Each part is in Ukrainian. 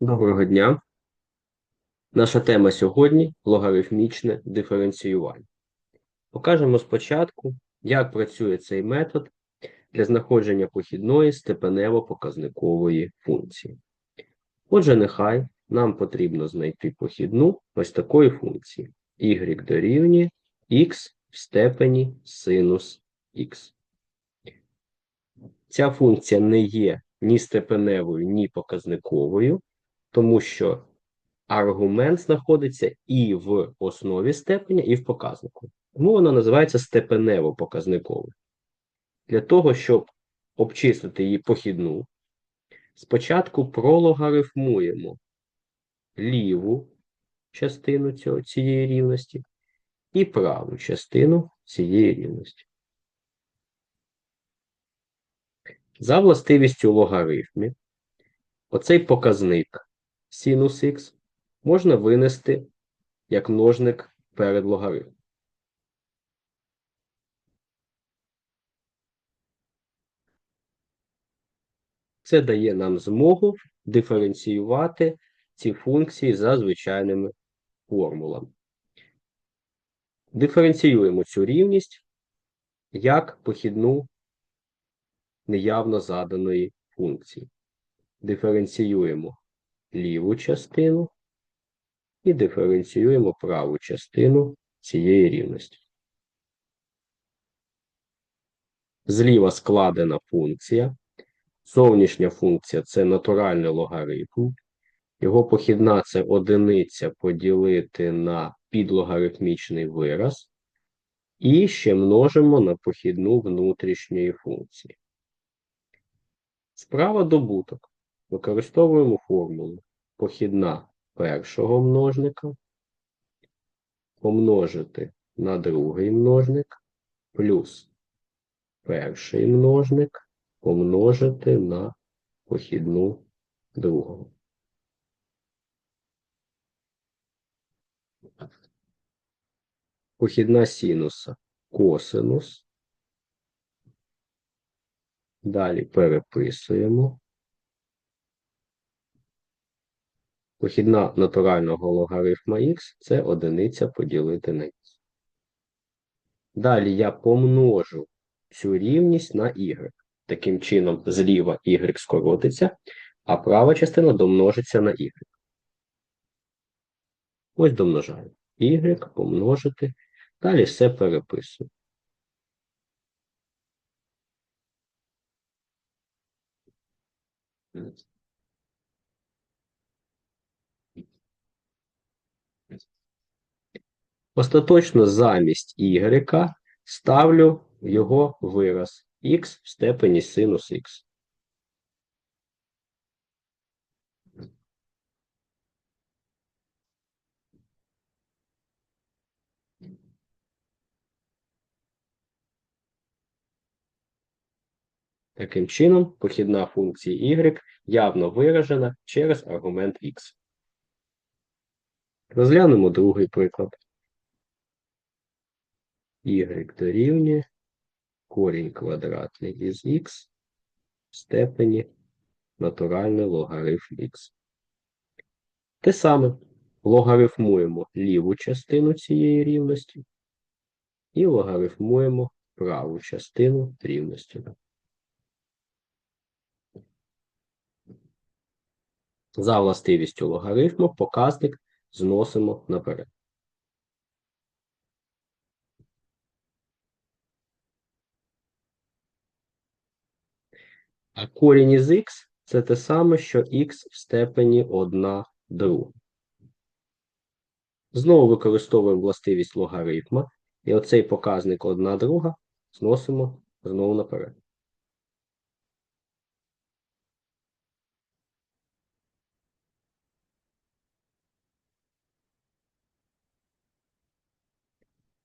Доброго дня. Наша тема сьогодні логарифмічне диференціювання. Покажемо спочатку, як працює цей метод для знаходження похідної степенево-показникової функції. Отже, нехай нам потрібно знайти похідну ось такої функції y дорівнює x в степені синус x. Ця функція не є ні степеневою, ні показниковою, тому що аргумент знаходиться і в основі степеня, і в показнику. Тому вона називається степенево-показниковою. Для того, щоб обчислити її похідну, спочатку прологарифмуємо ліву частину цього, цієї рівності і праву частину цієї рівності. За властивістю логарифмів, оцей показник синус х можна винести як множник перед логарифмом. Це дає нам змогу диференціювати ці функції за звичайними формулами. Диференціюємо цю рівність як похідну неявно заданої функції. Диференціюємо ліву частину і диференціюємо праву частину цієї рівності. Зліва складена функція. Зовнішня функція це натуральний логарифм. Його похідна це одиниця поділити на підлогарифмічний вираз. І ще множимо на похідну внутрішньої функції. Справа добуток. Використовуємо формулу похідна першого множника помножити на другий множник плюс перший множник помножити на похідну другого. Похідна синуса косинус. Далі переписуємо. Похідна натурального логарифма х це одиниця поділити на х. Далі я помножу цю рівність на y. Таким чином, зліва y скоротиться, а права частина домножиться на y. Ось домножаю. y помножити. Далі все переписую. Остаточно замість y ставлю його вираз х в степені синус х. Таким чином, похідна функції y явно виражена через аргумент x. Розглянемо другий приклад. Y дорівнює корінь квадратний із х в степені натуральний логарифм х. Те саме логарифмуємо ліву частину цієї рівності і логарифмуємо праву частину рівності. За властивістю логарифму показник зносимо наперед. А корінь із х це те саме, що х в степені 1 друга. Знову використовуємо властивість логарифма, і оцей показник 1 друга зносимо знову наперед.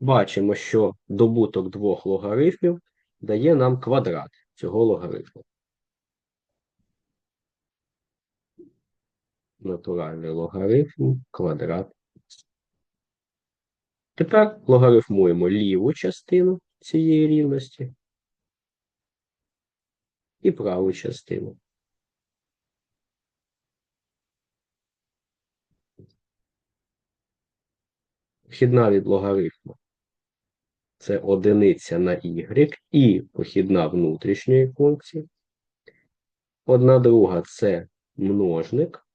Бачимо, що добуток двох логарифмів дає нам квадрат цього логарифму. натуральний логарифм квадрат. Тепер логарифмуємо ліву частину цієї рівності і праву частину. Вхідна від логарифму це одиниця на y і похідна внутрішньої функції. Одна друга це множник.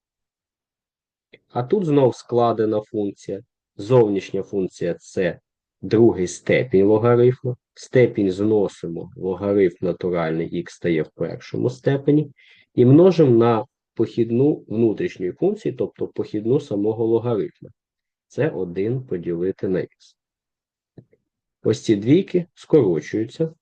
А тут знов складена функція. Зовнішня функція це другий степінь логарифму. Степінь зносимо, логарифм натуральний х стає в першому степені. І множимо на похідну внутрішньої функції, тобто похідну самого логарифма. Це 1 поділити на х. Ось ці двійки скорочуються.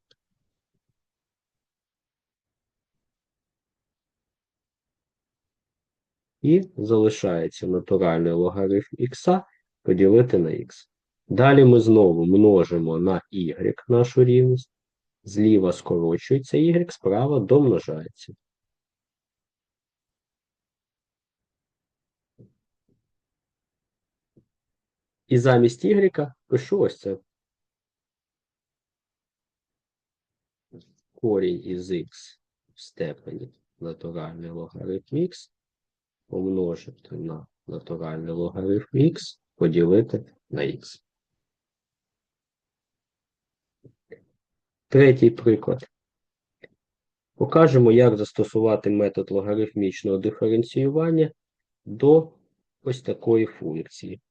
І залишається натуральний логарифм х поділити на х. Далі ми знову множимо на y нашу рівність. Зліва скорочується y, справа домножається. І замість y пишу ось це. Корінь із х в степені натуральний логарифм х помножити на натуральний логарифм х поділити на х. Третій приклад. Покажемо, як застосувати метод логарифмічного диференціювання до ось такої функції.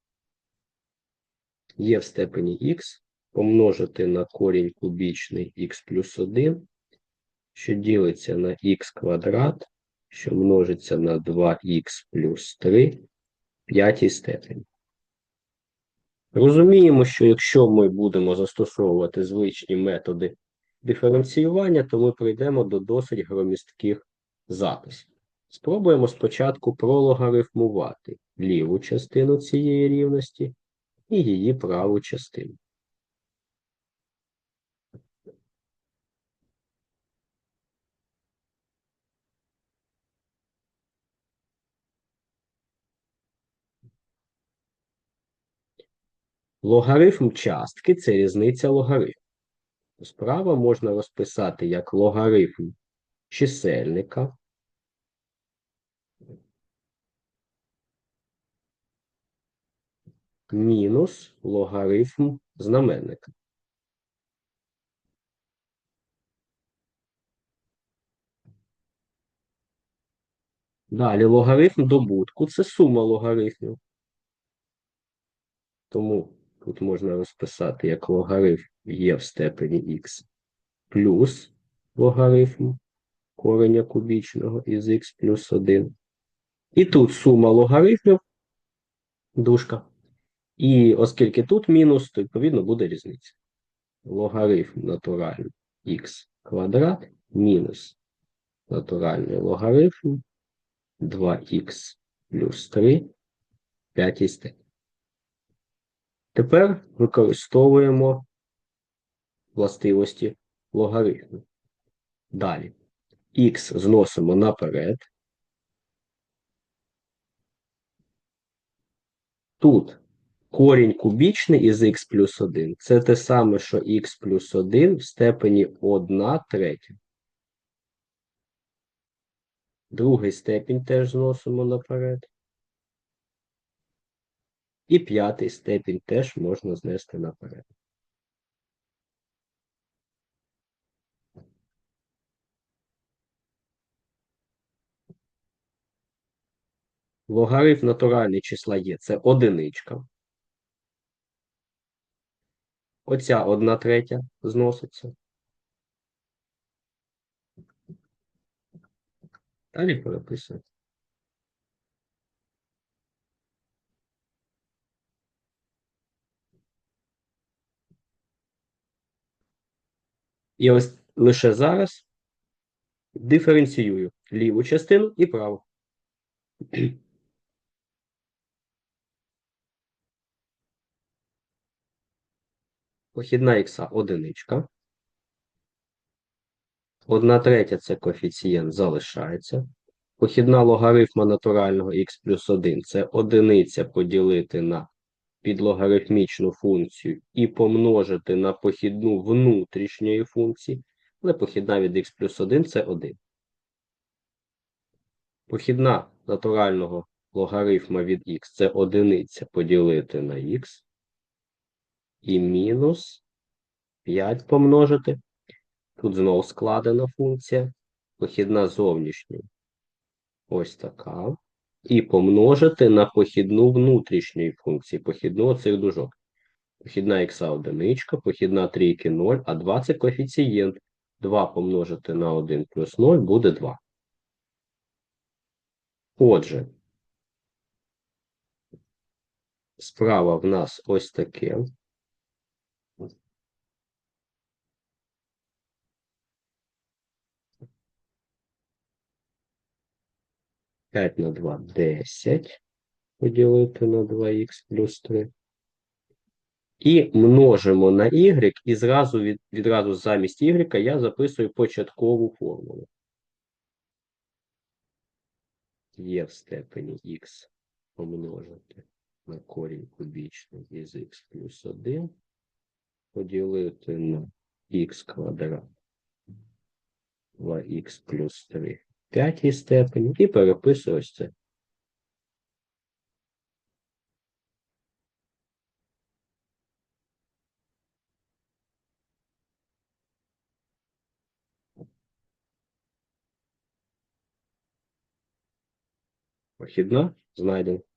Є в степені х помножити на корінь кубічний х плюс 1, що ділиться на х квадрат, що множиться на 2х плюс 3 п'ятій степені. Розуміємо, що якщо ми будемо застосовувати звичні методи диференціювання, то ми прийдемо до досить громістких записів. Спробуємо спочатку прологарифмувати ліву частину цієї рівності і її праву частину. Логарифм частки це різниця логарифму. Справа можна розписати як логарифм чисельника. Мінус логарифм знаменника. Далі логарифм добутку це сума логарифмів. Тому тут можна розписати як логарифм є в степені х плюс логарифм кореня кубічного із х плюс 1. І тут сума логарифмів, дужка. І оскільки тут мінус, то відповідно буде різниця. Логарифм натуральний х квадрат мінус натуральний логарифм 2х плюс 3 п'ятій степені. Тепер використовуємо властивості логарифму. Далі х зносимо наперед. Тут корінь кубічний із х плюс 1. Це те саме, що х плюс 1 в степені 1 третя. Другий степінь теж зносимо наперед. І п'ятий степінь теж можна знести наперед. Логарифм натуральний числа є це одиничка. Оця одна третя зноситься. Далі переписуємо. І ось лише зараз диференціюю ліву частину і праву. Похідна х одиничка. Одна третя це коефіцієнт залишається. Похідна логарифма натурального х плюс 1 це одиниця поділити на підлогарифмічну функцію і помножити на похідну внутрішньої функції, але похідна від х плюс 1 це 1. Похідна натурального логарифма від х це одиниця поділити на х. і мінус 5 помножити. Тут знову складена функція. Похідна зовнішня. Ось така. І помножити на похідну внутрішньої функції, похідну оцих дужок. Похідна х одиничка, похідна трійки 0, а 2 це коефіцієнт. 2 помножити на 1 плюс 0 буде 2. Отже, справа в нас ось таке. П'ять на 2 – 10. Поділити на 2х плюс 3. І множимо на y, і зразу від, відразу замість y я записую початкову формулу. Є в степені х помножити на корінь кубічний із х плюс 1 поділити на х квадрат 2х плюс 3 в п'ятій степені і переписую це. Похідна знайдемо.